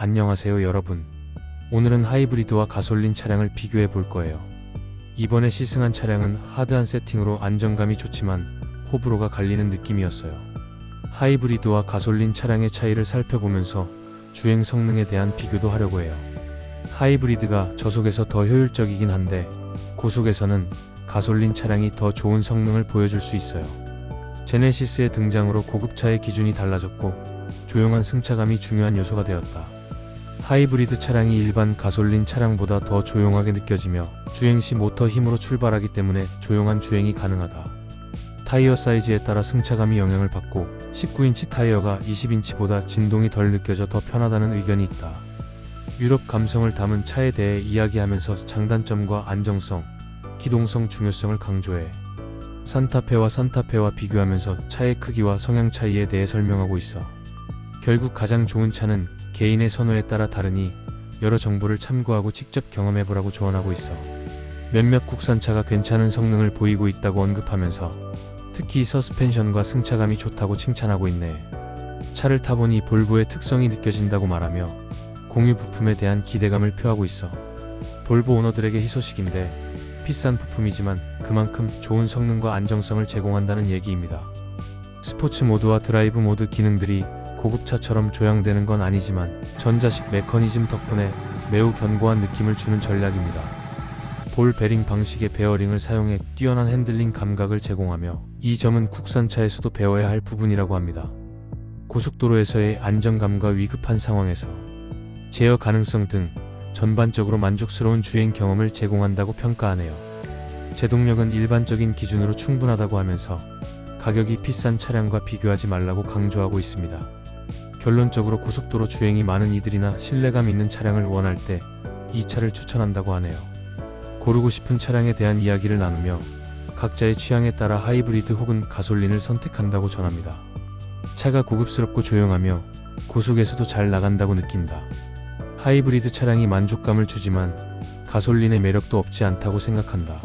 안녕하세요 여러분. 오늘은 하이브리드와 가솔린 차량을 비교해 볼 거예요. 이번에 시승한 차량은 하드한 세팅으로 안정감이 좋지만 호불호가 갈리는 느낌이었어요. 하이브리드와 가솔린 차량의 차이를 살펴보면서 주행 성능에 대한 비교도 하려고 해요. 하이브리드가 저속에서 더 효율적이긴 한데 고속에서는 가솔린 차량이 더 좋은 성능을 보여줄 수 있어요. 제네시스의 등장으로 고급차의 기준이 달라졌고 조용한 승차감이 중요한 요소가 되었다. 하이브리드 차량이 일반 가솔린 차량보다 더 조용하게 느껴지며 주행 시 모터 힘으로 출발하기 때문에 조용한 주행이 가능하다. 타이어 사이즈에 따라 승차감이 영향을 받고 19인치 타이어가 20인치보다 진동이 덜 느껴져 더 편하다는 의견이 있다. 유럽 감성을 담은 차에 대해 이야기하면서 장단점과 안정성, 기동성 중요성을 강조해 산타페와 산타페와 비교하면서 차의 크기와 성향 차이에 대해 설명하고 있어. 결국 가장 좋은 차는 개인의 선호에 따라 다르니 여러 정보를 참고하고 직접 경험해보라고 조언하고 있어. 몇몇 국산차가 괜찮은 성능을 보이고 있다고 언급하면서 특히 서스펜션과 승차감이 좋다고 칭찬하고 있네. 차를 타보니 볼보의 특성이 느껴진다고 말하며 공유 부품에 대한 기대감을 표하고 있어. 볼보 오너들에게 희소식인데 비싼 부품이지만 그만큼 좋은 성능과 안정성을 제공한다는 얘기입니다. 스포츠 모드와 드라이브 모드 기능들이 고급차처럼 조향되는 건 아니지만 전자식 메커니즘 덕분에 매우 견고한 느낌을 주는 전략입니다. 볼 베링 방식의 베어링을 사용해 뛰어난 핸들링 감각을 제공하며 이 점은 국산차에서도 배워야 할 부분이라고 합니다. 고속도로에서의 안정감과 위급한 상황에서 제어 가능성 등 전반적으로 만족스러운 주행 경험을 제공한다고 평가하네요. 제동력은 일반적인 기준으로 충분하다고 하면서 가격이 비싼 차량과 비교하지 말라고 강조하고 있습니다. 결론적으로 고속도로 주행이 많은 이들이나 신뢰감 있는 차량을 원할 때 이 차를 추천한다고 하네요. 고르고 싶은 차량에 대한 이야기를 나누며 각자의 취향에 따라 하이브리드 혹은 가솔린을 선택한다고 전합니다. 차가 고급스럽고 조용하며 고속에서도 잘 나간다고 느낀다. 하이브리드 차량이 만족감을 주지만 가솔린의 매력도 없지 않다고 생각한다.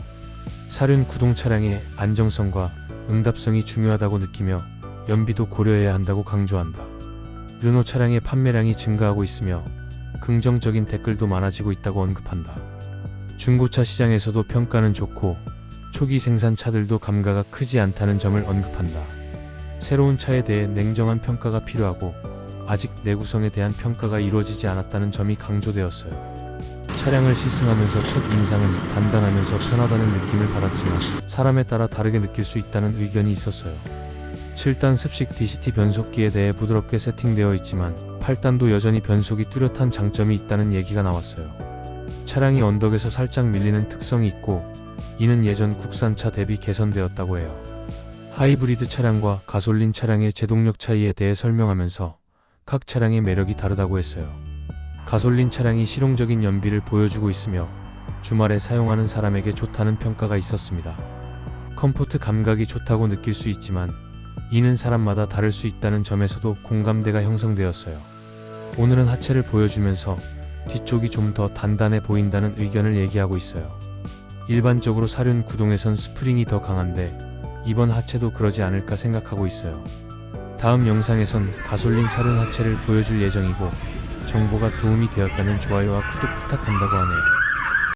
사륜 구동 차량의 안정성과 응답성이 중요하다고 느끼며 연비도 고려해야 한다고 강조한다. 르노 차량의 판매량이 증가하고 있으며 긍정적인 댓글도 많아지고 있다고 언급한다. 중고차 시장에서도 평가는 좋고 초기 생산 차들도 감가가 크지 않다는 점을 언급한다. 새로운 차에 대해 냉정한 평가가 필요하고 아직 내구성에 대한 평가가 이루어지지 않았다는 점이 강조되었어요. 차량을 시승하면서 첫 인상은 단단하면서 편하다는 느낌을 받았지만 사람에 따라 다르게 느낄 수 있다는 의견이 있었어요. 7단 습식 DCT 변속기에 대해 부드럽게 세팅되어 있지만 8단도 여전히 변속이 뚜렷한 장점이 있다는 얘기가 나왔어요. 차량이 언덕에서 살짝 밀리는 특성이 있고 이는 예전 국산차 대비 개선되었다고 해요. 하이브리드 차량과 가솔린 차량의 제동력 차이에 대해 설명하면서 각 차량의 매력이 다르다고 했어요. 가솔린 차량이 실용적인 연비를 보여주고 있으며 주말에 사용하는 사람에게 좋다는 평가가 있었습니다. 컴포트 감각이 좋다고 느낄 수 있지만 이는 사람마다 다를 수 있다는 점에서도 공감대가 형성되었어요. 오늘은 하체를 보여주면서 뒤쪽이 좀 더 단단해 보인다는 의견을 얘기하고 있어요. 일반적으로 사륜 구동에선 스프링이 더 강한데 이번 하체도 그러지 않을까 생각하고 있어요. 다음 영상에선 가솔린 사륜 하체를 보여줄 예정이고 정보가 도움이 되었다면 좋아요와 구독 부탁한다고 하네요.